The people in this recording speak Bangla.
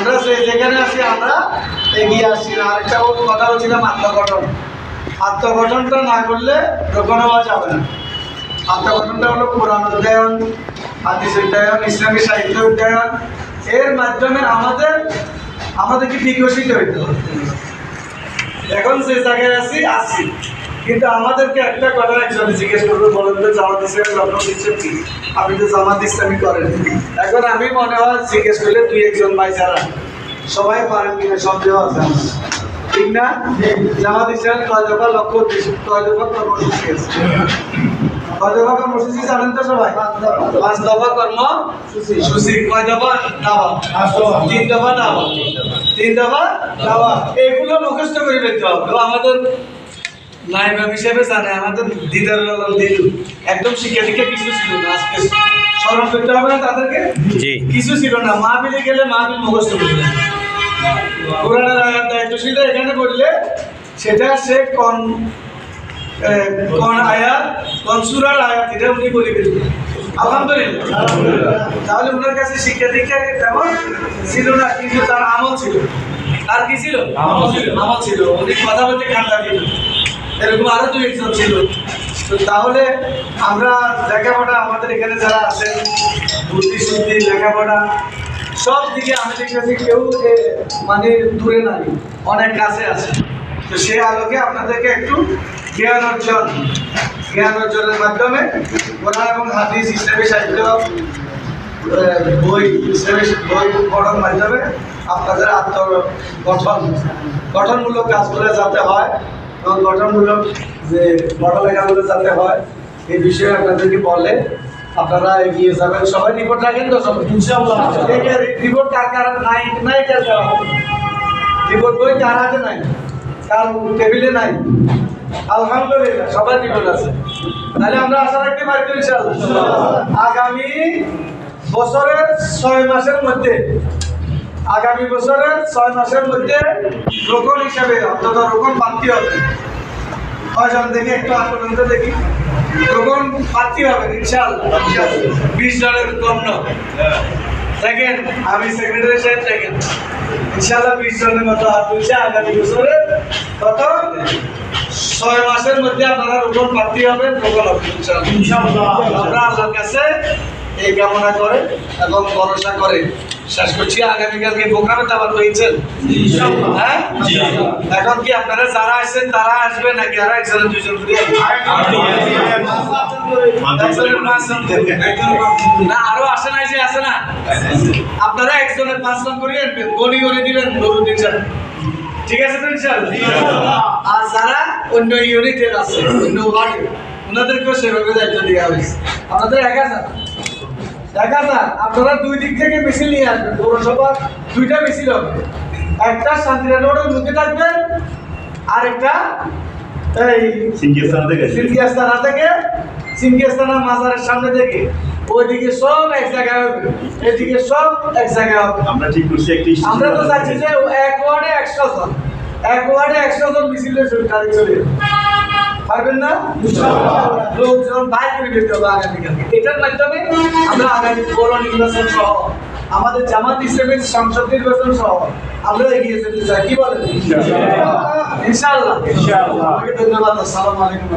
আমরা যে যেখানে আছি, আমরা এগিয়ে আসছি না। আরেকটা কথা বলছিলাম আত্মগঠন। আত্মগঠনটা না করলে রোপণ হওয়া যাবে না। আত্মগঠনটা হলো কোরআন উদ্যায়ন হাদিস উদ্যায়ন ইসলামী সাহিত্য উদ্যায়ন এর মাধ্যমে আমাদের, আমাদেরকে বিকশিত হইতে হবে। এখন যে জায়গায় আছি আছি কিন্তু আমাদেরকে একটা কথা একজনে জিজ্ঞেস করবে বলেন তো জামাত ইসলামী লগ্ন দিচ্ছেন কি? আপনি তো জামাত ইসলামী করেন এখন আমি মনে হয় জিজ্ঞেস করলে দুই একজন ভাই যারা সবাই পারেন কিনা সন্দেহ আছে। ঠিক না? জামাত ইসলামী কয় দফা লক্ষ্য কয় দফা কর্মসূচি আছে? কয় দফা কর্মসূচি জানেন তো সবাই? পাঁচ দফা কর্ম সূচি। কয় দফা দাওয়া তিন দফা দাওয়া তিন দফা। দাওয়া এগুলো মুখস্থ করে ফেলতে হবে। আমাদের নাইবাব হিসেবে জানে আমাদের দিদার দিদু। একদম শিক্ষা দীক্ষা কিছু ছিল না আজকে। স্মরণ করতে হবে না তাদেরকে? জি। কিছু ছিল না। মাহবিলে গেলে মাহবিল মুখস্থ করবে কোরআনের আয়াত দায়িত্বশীল এখানে বললে সেটা সে কন কোন আয়াত কোন সুরার আয়াত এটা উনি বলে ফেলবেন আলহামদুলিল্লাহ। তাহলে ওনার কাছে শিক্ষা দীক্ষা তেমন ছিল না কিন্তু তার আমল ছিল। আর কি ছিল? আমল ছিল। আমল ছিল। উনি কথা বলতে ঠান্ডা দিল এরকম আরও দু একজন ছিল। তো তাহলে আমরা লেখাপড়া আমাদের এখানে যারা আছেন, বুদ্ধি, শুদ্ধি, লেখাপড়া, সব দিকে আমি দেখেছি কেউ মানে দূরে নাই, অনেক কাছে আছে। তো সে আলোকে আপনাদেরকে একটু জ্ঞান অর্জন, জ্ঞান অর্জনের মাধ্যমে কোরআন এবং হাদিস ইসলামী সাহিত্য বই, ইসলামী বই পড়ার মাধ্যমে আপনাদের আত্মগঠন, গঠনমূলক কাজগুলো যাতে হয় এবং গঠনমূলক যে পড়ালেখাগুলো যাতে হয় এই বিষয়ে আপনাদেরকে বলে আপনারা এগিয়ে যাবেন। সবাই রিপোর্ট রাখেন তো সবাই? ইনশাআল্লাহ। রিপোর্ট কার কার নাই নাই কার কার রিপোর্ট বই কার হাতে নাই? কার টেবিলে নাই? আলহামদুলিল্লাহ সবার রিপোর্ট আছে। তাহলে আমরা আশা রাখতে পারি তো ইনশাআল্লাহ। আগামী বছরের ছয় মাসের মধ্যে আগামী বছরের ছয় মাসের মধ্যে রোকন হিসাবে অন্তত রোকন প্রাপ্তি হবে। কয়জন দেখি একটু আন্দোলন দেখি। রোকন প্রাপ্তি হবে ইনশাআল্লাহ। বিশ জনের কম দেখেন আমি সেক্রেটারি সাহেব দেখেন। ইনশাআল্লাহ বিশ জনের মতো হাত তুলছে আগামী বছরে। কত ছয় মাসের মধ্যে আপনারা রোপণ প্রাপ্তি হবেন রোপণ হবে ইনশাআল্লাহ। আমরা আল্লাহর কাছে এই কামনা করে এবং ভরসা করে। শেষ করছি। আগামীকালকে প্রোগ্রামে তো আবার হয়েছেন? হ্যাঁ? এখন কি আপনারা যারা আসছেন তারা আসবেন নাকি আর একজনের করে? একজনের না আরও আসে যে আসে না? আপনারা একজনের পাঁচজন করে আনবেন করে দিবেন নুরুদ্দিন ঠিক আছে তো ইনশাআল্লাহ আর যারা অন্য ইউনিটের আছে অন্য ওয়ার্ডে ওনাদেরকেও সেভাবে দায়িত্ব দেওয়া হয়েছে। এক হাজার? এক হাজার আপনারা দুই দিক থেকে মিছিল নিয়ে আসবেন পৌরসভার দুইটা মিছিল হবে। একটা শান্তিরা রোডের মুখে থাকবেন আর একটা এই সিঙ্গেস্থান থেকে। সিনকিয়াস্তানা থেকে সিনকিয়াস্তানা মাজারের সামনে থেকে। ওইদিকে সব এক জায়গায় হবে এদিকে সব এক জায়গায় হবে। আমরা ঠিক করছি একটি আমরা তো চাচ্ছি যে এক ওয়ার্ডে একশো জন এক ওয়ার্ডে একশো জন মিছিলে গাড়ি চলে। পারবেন না? লোকজন বাইরে বেরোতে হবে আগামীকালকে এটার মাধ্যমে আমরা আগামী পৌর নির্বাচন সহ আমাদের জামাত ইসলামের সংসদ নির্বাচন সহ আমরা এগিয়ে যেতে চাই। কি বলেন? ইনশাআল্লাহ। ইনশাআল্লাহ। আমাকে ধন্যবাদ। আসসালামু আলাইকুম।